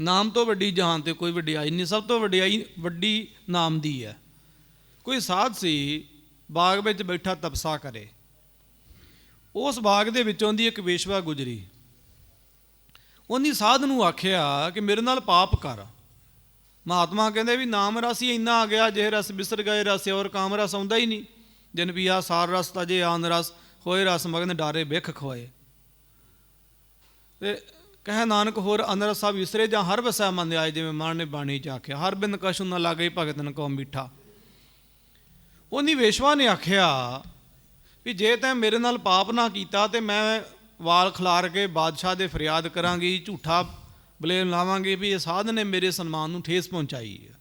ਨਾਮ ਤੋਂ ਵੱਡੀ ਜਹਾਨ ਤੇ ਕੋਈ ਵਡਿਆਈ ਨਹੀਂ, ਸਭ ਤੋਂ ਵਡਿਆਈ ਵੱਡੀ ਨਾਮ ਦੀ ਹੈ। ਕੋਈ ਸਾਧ ਸੀ, ਬਾਗ ਵਿੱਚ ਬੈਠਾ ਤਪਸਾ ਕਰੇ। ਉਸ ਬਾਗ ਦੇ ਵਿੱਚੋਂ ਦੀ ਇੱਕ ਵੇਸ਼ਵਾ ਗੁਜਰੀ। ਉਹਨੇ ਸਾਧ ਨੂੰ ਆਖਿਆ ਕਿ ਮੇਰੇ ਨਾਲ ਪਾਪ ਕਰ। ਮਹਾਤਮਾ ਕਹਿੰਦੇ ਵੀ ਨਾਮ ਰਸ ਹੀ ਇੰਨਾ ਆ ਗਿਆ ਜੇ ਰਸ ਬਿਸਰ ਗਏ ਰਸ ਔਰ ਕਾਮ ਰਸ ਆਉਂਦਾ ਹੀ ਨਹੀਂ। ਜਨ ਪੀਆ ਸਾਰ ਰਸ, ਤਜੇ ਆਨ ਰਸ, ਹੋਏ ਰਸ ਮਗਨ ਡਾਰੇ ਬਿਖ ਖੋਏ। ਤੇ ਕਹਿ ਨਾਨਕ ਹੋਰ ਅਨਰਸ ਸਭ ਵਿਸਰੇ ਜਾਂ ਹਰ ਵਸੈ ਮਨ ਆਏ, ਜਿਵੇਂ ਮਾਨ ਨੇ ਬਾਣੀ ਚ ਆਖਿਆ, ਹਰ ਬਿੰਦ ਕਸ਼ੂ ਨਾ ਲਾਗੇ ਭਗਤਨ ਕੋ ਮਿੱਠਾ। ਉਹਨੀ ਵੇਸ਼ਵਾ ਨੇ ਆਖਿਆ ਵੀ ਜੇ ਤੈਂ ਮੇਰੇ ਨਾਲ ਪਾਪ ਨਾ ਕੀਤਾ ਤੇ ਮੈਂ ਵਾਲ ਖਿਲਾਰ ਕੇ ਬਾਦਸ਼ਾਹ ਦੇ ਫਰਿਆਦ ਕਰਾਂਗੀ, ਝੂਠਾ ਬਲੇਮ ਲਾਵਾਂਗੀ ਵੀ ਇਹ ਸਾਧ ਨੇ ਮੇਰੇ ਸਨਮਾਨ ਨੂੰ ਠੇਸ ਪਹੁੰਚਾਈ ਹੈ।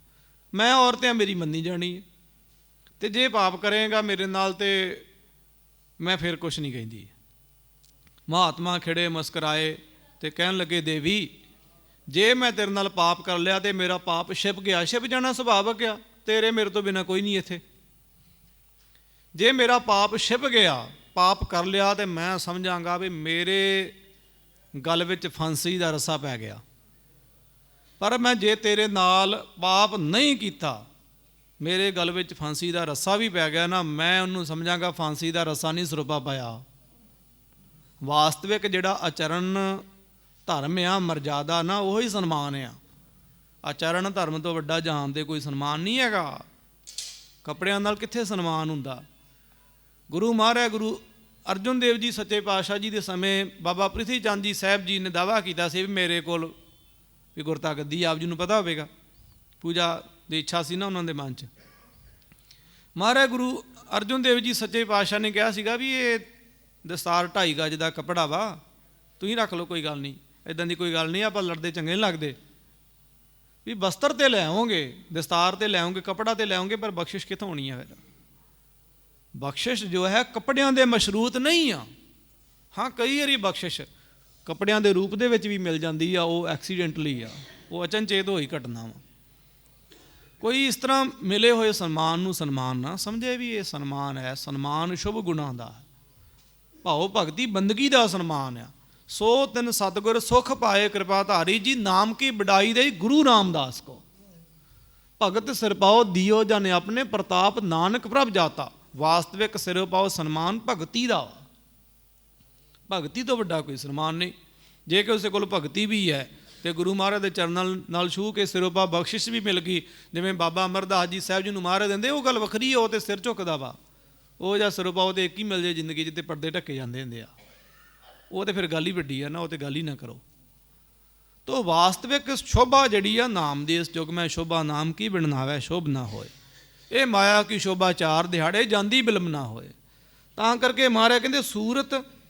ਮੈਂ ਔਰਤਿਆਂ ਮੇਰੀ ਮੰਨੀ ਜਾਣੀ ਹੈ। ਤੇ ਜੇ ਪਾਪ ਕਰੇਗਾ ਮੇਰੇ ਨਾਲ ਤੇ ਮੈਂ ਫਿਰ ਕੁਝ ਨਹੀਂ ਕਹਿੰਦੀ। ਮਹਾਤਮਾ ਖਿੜੇ, ਮੁਸਕਰਾਏ ਤੇ ਕਹਿਣ ਲੱਗੇ, ਦੇਵੀ, ਜੇ ਮੈਂ ਤੇਰੇ ਨਾਲ ਪਾਪ ਕਰ ਲਿਆ ਤੇ ਮੇਰਾ ਪਾਪ ਛਿਪ ਗਿਆ, ਛਿਪ ਜਾਣਾ ਸੁਭਾਵਕ ਆ, ਤੇਰੇ ਮੇਰੇ ਤੋਂ ਬਿਨਾ ਕੋਈ ਨਹੀਂ ਇੱਥੇ। ਜੇ ਮੇਰਾ ਪਾਪ ਛਿਪ ਗਿਆ, ਪਾਪ ਕਰ ਲਿਆ ਤੇ ਮੈਂ ਸਮਝਾਂਗਾ ਵੀ ਮੇਰੇ ਗੱਲ ਵਿੱਚ ਫਾਂਸੀ ਦਾ ਰੱਸਾ ਪੈ ਗਿਆ। ਪਰ ਮੈਂ ਜੇ ਤੇਰੇ ਨਾਲ ਪਾਪ ਨਹੀਂ ਕੀਤਾ, ਮੇਰੇ ਗੱਲ ਵਿੱਚ ਫਾਂਸੀ ਦਾ ਰੱਸਾ ਵੀ ਪੈ ਗਿਆ ਨਾ, ਮੈਂ ਉਹਨੂੰ ਸਮਝਾਂਗਾ ਫਾਂਸੀ ਦਾ ਰੱਸਾ ਨਹੀਂ ਸਰੂਪਾ ਪਾਇਆ। ਵਾਸਤਵਿਕ ਜਿਹੜਾ ਆਚਰਣ ਧਰਮ ਆ, ਮਰਜ਼ਾਦਾ ਨਾ, ਉਹ ਹੀ ਸਨਮਾਨ ਆ। ਆਚਰਣ ਧਰਮ ਤੋਂ ਵੱਡਾ ਜਹਾਨ ਦੇ ਕੋਈ ਸਨਮਾਨ ਨਹੀਂ ਹੈਗਾ। ਕੱਪੜਿਆਂ ਨਾਲ ਕਿੱਥੇ ਸਨਮਾਨ ਹੁੰਦਾ? ਗੁਰੂ ਮਹਾਰਾਜ, ਗੁਰੂ ਅਰਜਨ ਦੇਵ ਜੀ ਸੱਚੇ ਪਾਤਸ਼ਾਹ ਜੀ ਦੇ ਸਮੇਂ ਬਾਬਾ ਪ੍ਰਿਥੀ ਚੰਦ ਜੀ ਸਾਹਿਬ ਜੀ ਨੇ ਦਾਵਾ ਕੀਤਾ ਸੀ ਵੀ ਮੇਰੇ ਕੋਲ ਵੀ ਗੁਰਤਾ ਗੱਦੀ ਆਪ ਜੀ ਨੂੰ ਪਤਾ ਹੋਵੇਗਾ। ਪੂਜਾ ਦੀ ਇੱਛਾ ਸੀ ਨਾ ਉਹਨਾਂ ਦੇ ਮਨ 'ਚ। ਮਹਾਰਾਜ, ਗੁਰੂ ਅਰਜਨ ਦੇਵ ਜੀ ਸੱਚੇ ਪਾਤਸ਼ਾਹ ਨੇ ਕਿਹਾ ਸੀਗਾ ਵੀ ਇਹ ਦਸਤਾਰ ਢਾਈ ਗਜ ਦਾ ਕੱਪੜਾ ਵਾ, ਤੁਸੀਂ ਰੱਖ ਲਓ, ਕੋਈ ਗੱਲ ਨਹੀਂ। ਇਦਾਂ ਦੀ ਕੋਈ ਗੱਲ ਨਹੀਂ, ਆਪਾਂ ਲੜਦੇ ਚੰਗੇ ਨਹੀਂ ਲੱਗਦੇ। ਵੀ ਬਸਤਰ ਤੇ ਲੈ ਆਉਂਗੇ, ਦਸਤਾਰ ਤੇ ਲੈ ਆਵੋਗੇ ਕਪੜਾ ਤੇ ਲੈ ਆਵੋਗੇ ਪਰ ਬਖਸ਼ਿਸ਼ ਕਿੱਥੋਂ ਹੋਣੀ ਹੈ ਫਿਰ? ਬਖਸ਼ਿਸ਼ ਜੋ ਹੈ ਕੱਪੜਿਆਂ ਦੇ ਮਸ਼ਰੂਤ ਨਹੀਂ ਆ। ਹਾਂ, ਕਈ ਵਾਰੀ ਬਖਸ਼ਿਸ਼ ਕੱਪੜਿਆਂ ਦੇ ਰੂਪ ਦੇ ਵਿੱਚ ਵੀ ਮਿਲ ਜਾਂਦੀ ਆ, ਉਹ ਐਕਸੀਡੈਂਟਲੀ ਆ, ਉਹ ਅਚਨਚੇਤ ਹੋਈ ਘਟਨਾ ਵਾ। ਕੋਈ ਇਸ ਤਰ੍ਹਾਂ ਮਿਲੇ ਹੋਏ ਸਨਮਾਨ ਨੂੰ ਸਨਮਾਨ ਨਾ ਸਮਝੇ ਵੀ ਇਹ ਸਨਮਾਨ ਹੈ, ਸਨਮਾਨ ਸ਼ੁਭ ਗੁਣਾਂ ਦਾ। ਹੈ ਭਾਉ ਭਗਤੀ ਬੰਦਗੀ ਦਾ ਸਨਮਾਨ ਆ। ਸੋ ਤਿਨ ਸਤਗੁਰ ਸੁਖ ਪਾਏ ਕਿਰਪਾ ਧਾਰੀ, ਜੀ ਨਾਮ ਕੀ ਬਡਾਈ ਦੇ ਗੁਰੂ ਰਾਮਦਾਸ ਕੋ। ਭਗਤ ਸਿਰ ਪਾਓ, ਦਿਓ ਜਨ ਆਪਣੇ, ਪ੍ਰਤਾਪ ਨਾਨਕ ਪ੍ਰਭ ਜਾਤਾ। ਵਾਸਤਵਿਕ ਸਿਰ ਪਾਓ, ਸਨਮਾਨ ਭਗਤੀ ਦਾ। ਭਗਤੀ ਤੋਂ ਵੱਡਾ ਕੋਈ ਸਨਮਾਨ ਨਹੀਂ। ਜੇ ਕਿ ਉਸੇ ਕੋਲ ਭਗਤੀ ਵੀ ਹੈ, ਤੇ ਗੁਰੂ ਮਹਾਰਾਜ ਦੇ ਚਰਨਾਂ ਨਾਲ ਛੂਹ ਕੇ ਸਿਰੋਪਾ ਬਖਸ਼ਿਸ਼ ਵੀ ਮਿਲ ਗਈ। ਜਿਵੇਂ ਬਾਬਾ ਅਮਰਦਾਸ ਜੀ ਸਾਹਿਬ ਜੀ ਨੂੰ ਮਹਾਰਾਜ ਦਿੰਦੇ, ਉਹ ਗੱਲ ਵੱਖਰੀ ਹੈ, ਉਹ ਤੇ ਸਿਰ ਝੁਕਦਾ ਵਾ। ਉਹ ਜਾਂ ਸਿਰੋਂ ਪਾ ਉਹਦੇ ਇੱਕ ਹੀ ਮਿਲ ਜੇ ਜ਼ਿੰਦਗੀ 'ਚ ਜਿੱਤੇ ਪਰਦੇ ਢੱਕੇ ਜਾਂਦੇ ਹੁੰਦੇ ਆ। ਉਹ ਤੇ ਫਿਰ ਗੱਲ ਹੀ ਵੱਡੀ ਆ ਨਾ, ਉਹ ਤੇ ਗੱਲ ਹੀ ਨਾ ਕਰੋ। ਤੋ ਵਾਸਤਵਿਕ ਸ਼ੋਭਾ ਜਿਹੜੀ ਆ ਨਾਮ ਦੀ, ਇਸ ਯੁਗ ਮੈਂ ਸ਼ੋਭਾ ਨਾਮ ਕੀ ਬਿਣਨਾਵੇ ਸ਼ੋਭ ਨਾ ਹੋਏ। ਇਹ ਮਾਇਆ ਕੀ ਸ਼ੋਭਾ ਚਾਰ ਦਿਹਾੜੇ ਜਾਂਦੀ ਬਿਲਮ ਨਾ ਹੋਏ। ਤਾਂ ਕਰਕੇ ਮਾਰਿਆ ਕਹਿੰਦੇ ਸੂਰਤ